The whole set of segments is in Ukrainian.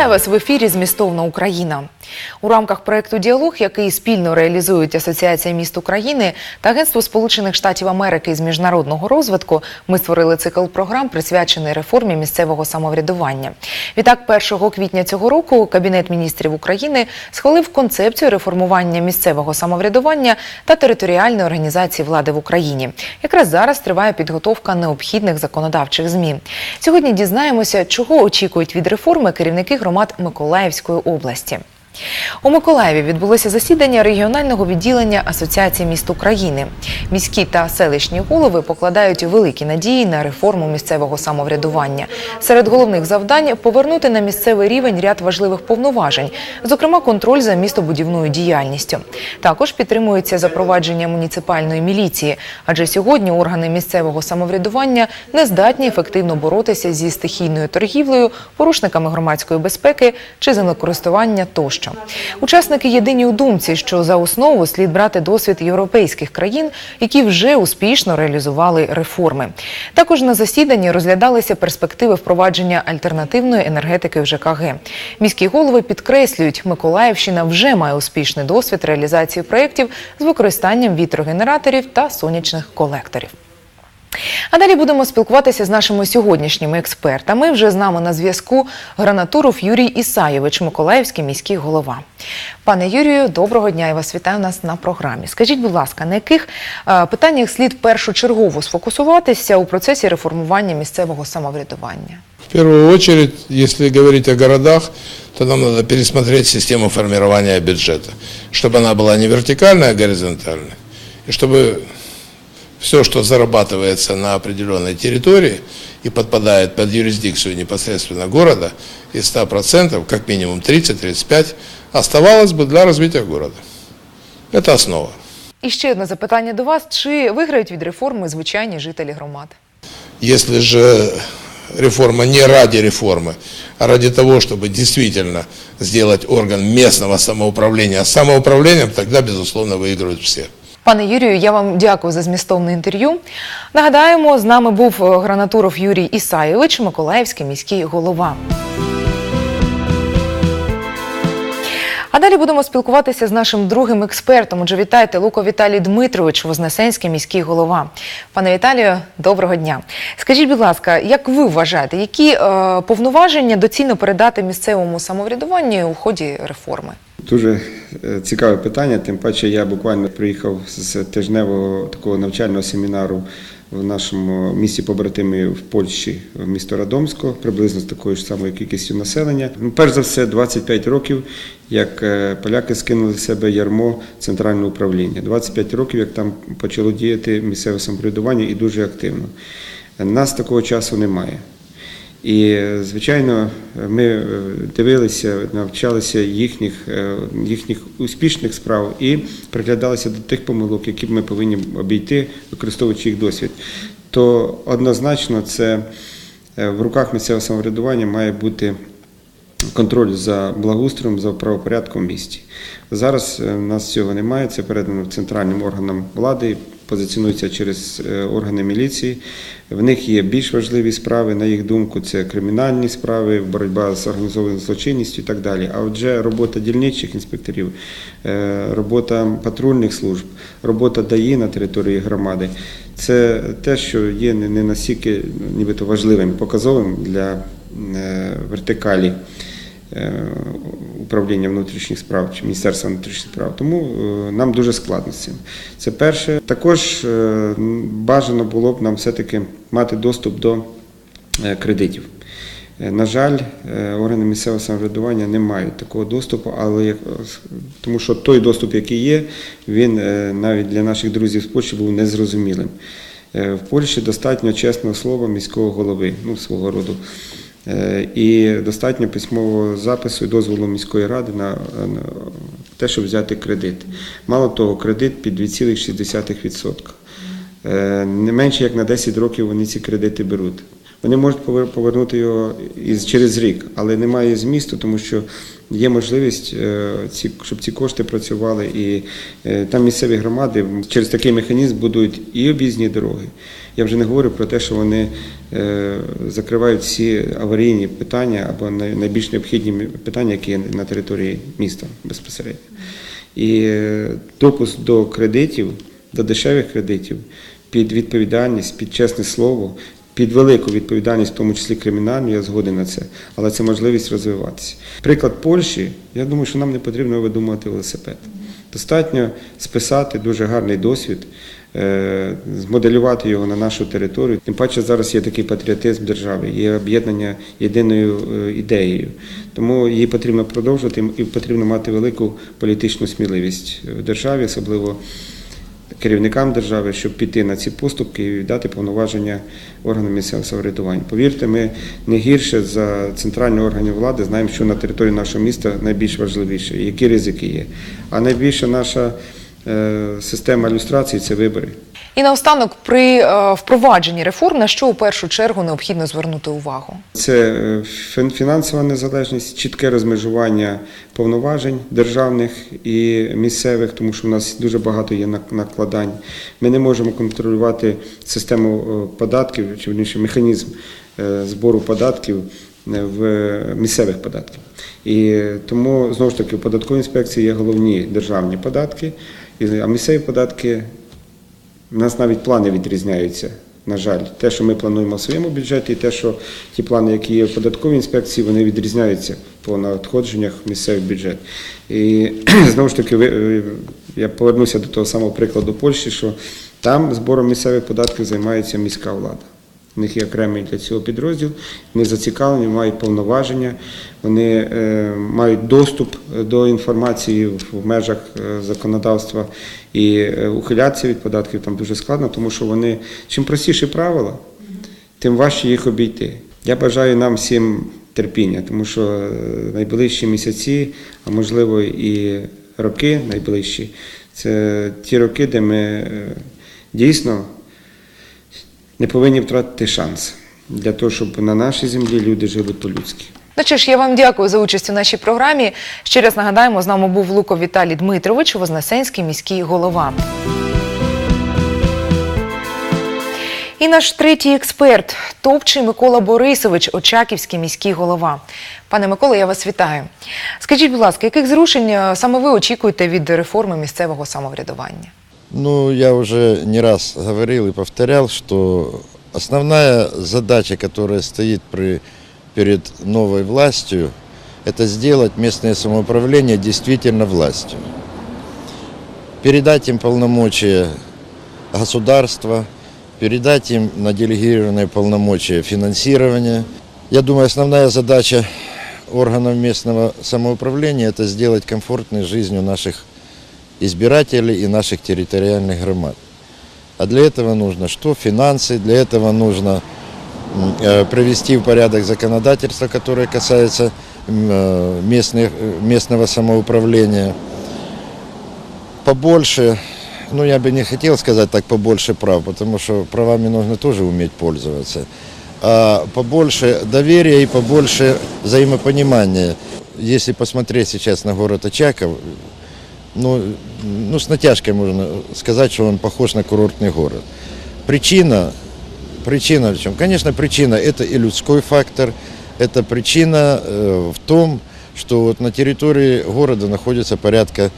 Вітаю вас в ефірі Змістовна Україна. У рамках проекту Діалог, який спільно реалізують Асоціація міст України та Агентство Сполучених Штатів Америки з міжнародного розвитку, ми створили цикл програм, присвячений реформі місцевого самоврядування. Відтак, 1 квітня цього року Кабінет міністрів України схвалив концепцію реформування місцевого самоврядування та територіальної організації влади в Україні. Якраз зараз триває підготовка необхідних законодавчих змін. Сьогодні дізнаємося, чого очікують від реформи керівники громад Миколаївської області. У Миколаєві відбулося засідання регіонального відділення Асоціації міст України. Міські та селищні голови покладають великі надії на реформу місцевого самоврядування. Серед головних завдань повернути на місцевий рівень ряд важливих повноважень, зокрема контроль за містобудівною діяльністю. Також підтримується запровадження муніципальної міліції, адже сьогодні органи місцевого самоврядування не здатні ефективно боротися зі стихійною торгівлею, порушниками громадської безпеки чи землекористування тощо. Учасники єдині у думці, що за основу слід брати досвід європейських країн, які вже успішно реалізували реформи. Також на засіданні розглядалися перспективи впровадження альтернативної енергетики в ЖКГ. Міські голови підкреслюють, Миколаївщина вже має успішний досвід реалізації проєктів з використанням вітрогенераторів та сонячних колекторів. А далі будемо спілкуватися з нашими сьогоднішніми експертами. Вже з нами на зв'язку гранатуров Юрій Ісайович, Миколаївський міський голова. Пане Юрію, доброго дня. Я вас вітаю у нас на програмі. Скажіть, будь ласка, на яких е, питаннях слід першочергово сфокусуватися у процесі реформування місцевого самоврядування? В первую очередь, если говорить о городах, то нам надо пересмотреть систему формирования бюджета, чтобы она была не вертикальная, а горизонтальная, и чтобы все, что зарабатывается на определенной территории и подпадает под юрисдикцию непосредственно города, из 100%, как минимум 30-35, оставалось бы для развития города. Это основа. І ще одне запитання до вас: чи виграють від реформи звичайні жителі громад? Если же реформа не ради реформы, а ради того, чтобы действительно сделать орган местного самоуправления самоуправлением, тогда, безусловно, выигрывают все. Пане Юрію, я вам дякую за змістовне інтерв'ю. Нагадаємо, з нами був е, гранатуров Юрій Ісайович, Миколаївський міський голова. А далі будемо спілкуватися з нашим другим експертом. Отже, вітайте Луко Віталій Дмитрович, Вознесенський міський голова. Пане Віталію, доброго дня. Скажіть, будь ласка, як ви вважаєте, які е, повноваження доцільно передати місцевому самоврядуванню у ході реформи? Дуже е, цікаве питання. Тим паче, я буквально приїхав з тижневого такого навчального семінару в нашому місті побратимі в Польщі, в місто Радомсько, приблизно з такою ж самою кількістю населення. Ну, перш за все, 25 років, як е, поляки скинули з себе ярмо центрального управління. 25 років, як там почало діяти місцеве самоврядування і дуже активно. Нас такого часу немає. І, звичайно, ми е, дивилися, навчалися їхніх, е, їхніх успішних справ і приглядалися до тих помилок, які ми повинні обійти, використовуючи їх досвід. То однозначно це е, в руках місцевого самоврядування має бути контроль за благоустроєм, за правопорядком в місті. Зараз в нас цього немає, це передано центральним органам влади, позиціонується через е, органи міліції. В них є більш важливі справи, на їх думку, це кримінальні справи, боротьба з організованою злочинністю і так далі. А отже, робота дільничих інспекторів, е, робота патрульних служб, робота ДАІ на території громади це те, що є не настільки нібито важливим, показовим для е, вертикалі управління внутрішніх справ чи Міністерства внутрішніх справ. Тому е, нам дуже складно з цим. Це перше. Також е, бажано було б нам все-таки мати доступ до е, кредитів. На жаль, органи місцевого самоврядування не мають такого доступу, але тому що той доступ, який є, він навіть для наших друзів з Польщі був незрозумілим. В Польщі достатньо чесного слова міського голови, ну свого роду. Е, І достатньо письмового запису і дозволу міської ради на, те, щоб взяти кредит. Мало того, кредит під 2,6%. Е, Не менше як на 10 років вони ці кредити беруть. Вони можуть повернути його через рік, але немає змісту, тому що є можливість, е, щоб ці кошти працювали, і там місцеві громади через такий механізм будують і об'їзні дороги. Я вже не говорю про те, що вони закривають всі аварійні питання або найбільш необхідні питання, які є на території міста безпосередньо. І е, допуск до кредитів, до дешевих кредитів під відповідальність, під чесне слово, під велику відповідальність, в тому числі кримінальну, я згоден на це, але це можливість розвиватися. Приклад Польщі, я думаю, що нам не потрібно видумувати велосипед. Достатньо списати дуже гарний досвід, е, змоделювати його на нашу територію. Тим паче зараз є такий патріотизм держави, є об'єднання єдиною е, ідеєю. Тому її потрібно продовжувати і потрібно мати велику політичну сміливість в державі, особливо керівникам держави, щоб піти на ці поступки і дати повноваження органам місцевого самоврядування. Повірте, ми не гірше за центральні органи влади знаємо, що на території нашого міста найбільш важливіше, які ризики є. А найбільша наша е, система ілюстрації це вибори. І наостанок, при е, впровадженні реформ, на що у першу чергу необхідно звернути увагу? Це е, фінансова незалежність, чітке розмежування повноважень державних і місцевих, тому що в нас дуже багато є накладань. Ми не можемо контролювати систему е, податків, чи верніше механізм е, збору податків е, в місцевих податків. І тому знову ж таки в податковій інспекції є головні державні податки, а місцеві податки у нас навіть плани відрізняються. На жаль, те, що ми плануємо в своєму бюджеті, і те, що ті плани, які є в податковій інспекції, вони відрізняються по надходженнях в місцевий бюджет. І знову ж таки, я повернуся до того самого прикладу Польщі, що там збором місцевих податків займається міська влада. У них є окремий для цього підрозділ, вони зацікавлені, мають повноваження, вони е, мають доступ до інформації в, межах е, законодавства. І е, ухилятися від податків там дуже складно, тому що вони чим простіші правила, тим важче їх обійти. Я бажаю нам всім терпіння, тому що е, найближчі місяці, а можливо і роки найближчі, це ті роки, де ми е, дійсно не повинні втратити шанс для того, щоб на нашій землі люди жили по-людськи. Ну що ж, я вам дякую за участь у нашій програмі. Ще раз нагадаємо, з нами був Луко Віталій Дмитрович, Вознесенський міський голова. І наш третій експерт Топчий Микола Борисович, Очаківський міський голова. Пане Миколо, я вас вітаю. Скажіть, будь ласка, яких зрушень е, саме ви очікуєте від реформи місцевого самоврядування? Ну, я уже не раз говорил и повторял, что основная задача, которая стоит при, перед новой властью, это сделать местное самоуправление действительно властью. Передать им полномочия государства, передать им на делегированные полномочия финансирования. Я думаю, основная задача органов местного самоуправления – это сделать комфортной жизнью наших избирателей и наших территориальных громад. А для этого нужно что? Финансы, для этого нужно э, привести в порядок законодательство, которое касается э, местных, э, местного самоуправления. Побольше, ну я бы не хотел сказать так побольше прав, потому что правами нужно тоже уметь пользоваться. А побольше доверия и побольше взаимопонимания. Если посмотреть сейчас на город Очаков, ну, ну, с натяжкой можно сказать, что он похож на курортный город. Причина, причина в чем? Конечно, причина это и людской фактор, это причина э, в том, что вот на территории города находится порядка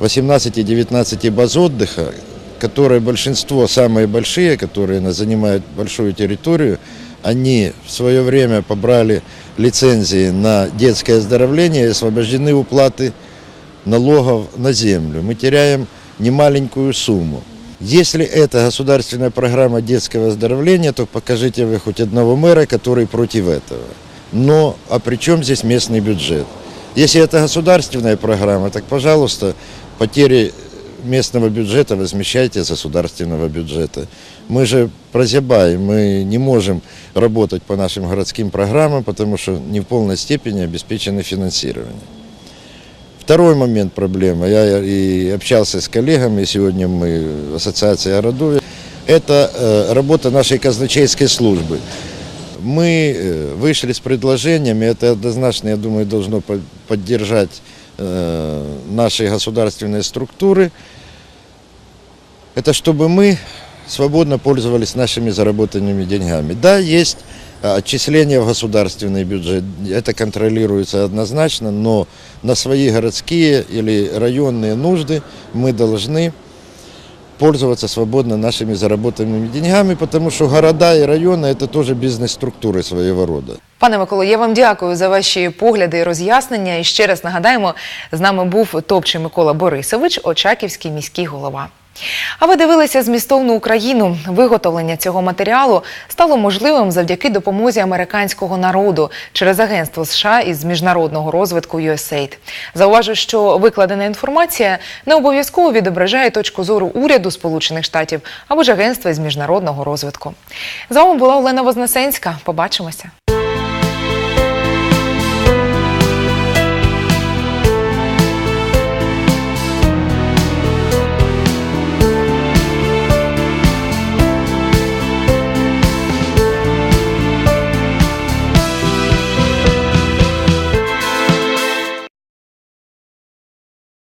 18-19 баз отдыха, которые большинство, самые большие, которые занимают большую территорию, они в свое время побрали лицензии на детское оздоровление и освобождены уплаты налогов на землю. Мы теряем немаленькую сумму. Если это государственная программа детского оздоровления, то покажите вы хоть одного мэра, который против этого. Но, а при чем здесь местный бюджет? Если это государственная программа, так, пожалуйста, потери местного бюджета возмещайте из государственного бюджета. Мы же прозябаем, мы не можем работать по нашим городским программам, потому что не в полной степени обеспечено финансирование. Второй момент проблемы, я и общался с коллегами, сегодня мы в Ассоциации городов, это э, работа нашей казначейской службы. Мы э, вышли с предложениями, это однозначно, я думаю, должно по- поддержать э, наши государственные структуры, это чтобы мы свободно пользовались нашими заработанными деньгами. Да, есть отчисления в государственный бюджет, это контролируется однозначно, но на свои городские или районные нужды мы должны пользоваться свободно нашими заработанными деньгами, потому что города и районы это тоже бизнес-структуры своего рода. Пане Миколо, я вам дякую за ваші погляди і роз'яснення. І ще раз нагадаємо, з нами був топчий Микола Борисович, Очаківський міський голова. А ви дивилися змістовну Україну. Виготовлення цього матеріалу стало можливим завдяки допомозі американського народу через агентство США із міжнародного розвитку USAID. Зауважу, що викладена інформація не обов'язково відображає точку зору уряду Сполучених Штатів або ж агентства із міжнародного розвитку. З вами була Олена Вознесенська. Побачимося.